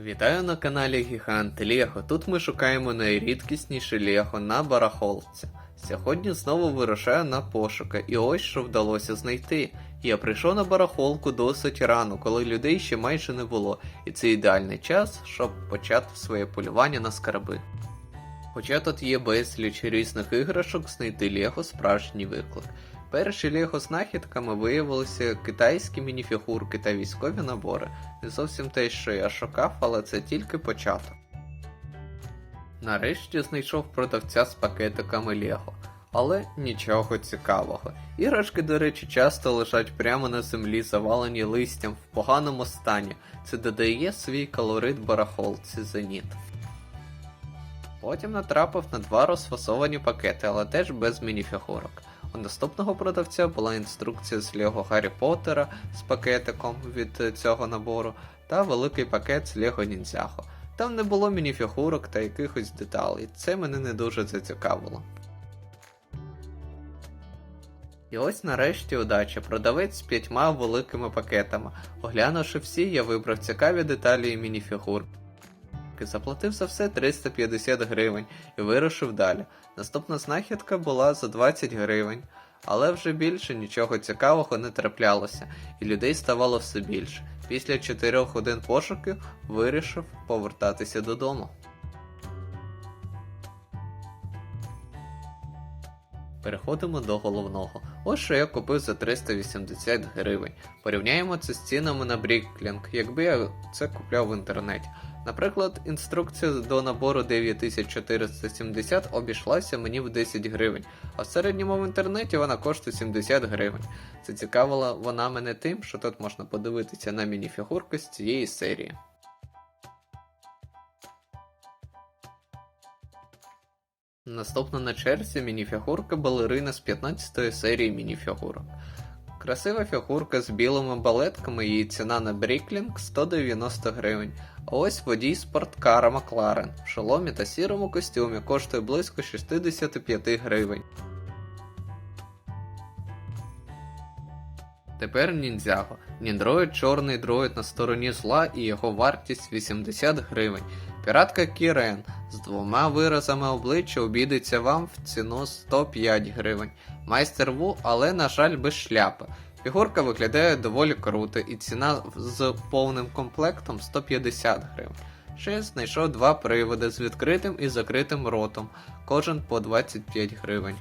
Вітаю на каналі Гігант Лего. Тут ми шукаємо найрідкісніше Лего на барахолці. Сьогодні знову вирушаю на пошуки, і ось що вдалося знайти. Я прийшов на барахолку досить рано, коли людей ще майже не було, і це ідеальний час, щоб почати своє полювання на скарби. Хоча тут є безліч різних іграшок, знайти Лего справжній виклик. Перші Лего знахідками виявилися китайські мініфігурки та військові набори. Не зовсім те, що я шукав, але це тільки початок. Нарешті знайшов продавця з пакетиками Лего. Але нічого цікавого. Іграшки, до речі, часто лежать прямо на землі, завалені листям в поганому стані. Це додає свій колорит барахолці Зеніт. Потім натрапив на два розфасовані пакети, але теж без мініфігурок. У наступного продавця була інструкція з Лего Гаррі Поттера з пакетиком від е, цього набору та великий пакет з Лего Ніндзяго. Там не було мініфігурок та якихось деталей, це мене не дуже зацікавило. І ось нарешті удача, продавець з п'ятьма великими пакетами. Оглянувши всі, я вибрав цікаві деталі і мініфігурки. Заплатив за все 350 гривень і вирушив далі. Наступна знахідка була за 20 гривень, але вже більше нічого цікавого не траплялося, і людей ставало все більше. Після 4 годин пошуків вирішив повертатися додому. Переходимо до головного. Ось що я купив за 380 гривень. Порівняємо це з цінами на Бріклінг, якби я це купляв в інтернеті. Наприклад, інструкція до набору 9470 обійшлася мені в 10 гривень, а в середньому в інтернеті вона коштує 70 гривень. Це цікавила вона мене тим, що тут можна подивитися на мініфігурки з цієї серії. Наступна на черзі мініфігурка балерина з 15 серії мініфігурок. Красива фігурка з білими балетками, її ціна на Бріклінг 190 гривень. Ось водій спорткара Макларен в шоломі та сірому костюмі коштує близько 65 гривень. Тепер ніндзяго. Ніндроїд чорний дроїд на стороні зла і його вартість 80 гривень. Піратка Кірен з двома виразами обличчя обійдеться вам в ціну 105 гривень. Майстер Ву, але, на жаль, без шляпи. Фігурка виглядає доволі круто, і ціна з повним комплектом 150 гривень. Ще знайшов два приводи з відкритим і закритим ротом, кожен по 25 гривень.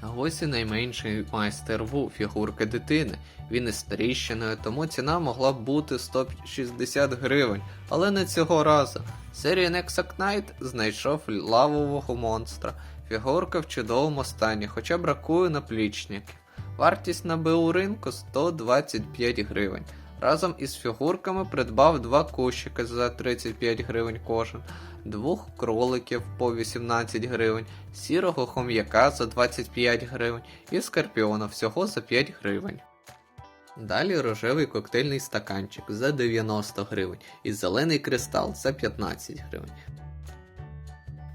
А ось і найменший майстер Ву, фігурка дитини. Він із тріщиною, тому ціна могла б бути 160 гривень, але не цього разу. Серія Nexac Knight знайшов лавового монстра. Фігурка в чудовому стані, хоча бракує наплічників. Вартість на БУ ринку 125 гривень. Разом із фігурками придбав два кущики за 35 гривень кожен, двох кроликів по 18 гривень, сірого хом'яка за 25 гривень і скорпіона всього за 5 гривень. Далі рожевий коктейльний стаканчик за 90 гривень і зелений кристал за 15 гривень.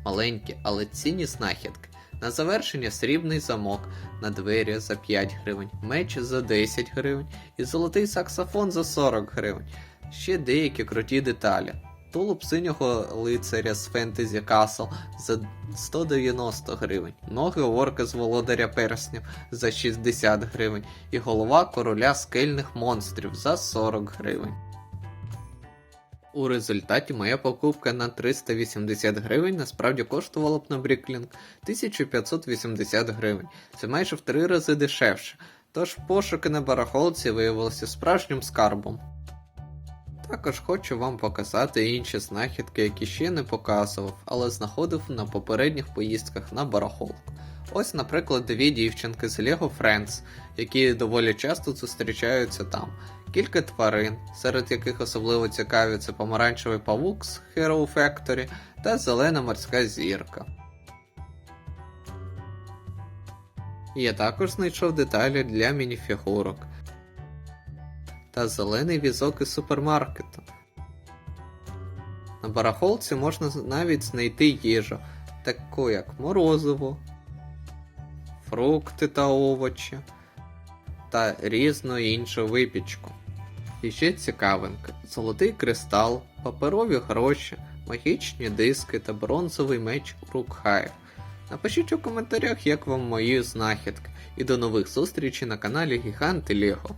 Маленькі, але цінні знахідки. На завершення срібний замок на двері за 5 гривень, меч за 10 гривень і золотий саксофон за 40 гривень. Ще деякі круті деталі. Тулуб синього лицаря з Fantasy Castle за 190 гривень, ноги орка з володаря перснів за 60 гривень і голова короля скельних монстрів за 40 гривень. У результаті моя покупка на 380 гривень насправді коштувала б на Бріклінг 1580 гривень. Це майже в три рази дешевше, тож пошуки на барахолці виявилися справжнім скарбом. Також хочу вам показати інші знахідки, які ще не показував, але знаходив на попередніх поїздках на барахолку. Ось, наприклад, дві дівчинки з Lego Friends, які доволі часто зустрічаються там. Кілька тварин, серед яких особливо цікаві помаранчевий павук з Hero Factory та зелена морська зірка. Я також знайшов деталі для мініфігурок та зелений візок із супермаркету. На барахолці можна навіть знайти їжу, таку як морозиво, фрукти та овочі та різну іншу випічку. І ще цікавинки: золотий кристал, паперові гроші, магічні диски та бронзовий меч Рукхаєв. Напишіть у коментарях, як вам мої знахідки, і до нових зустрічей на каналі Гіганти Лего.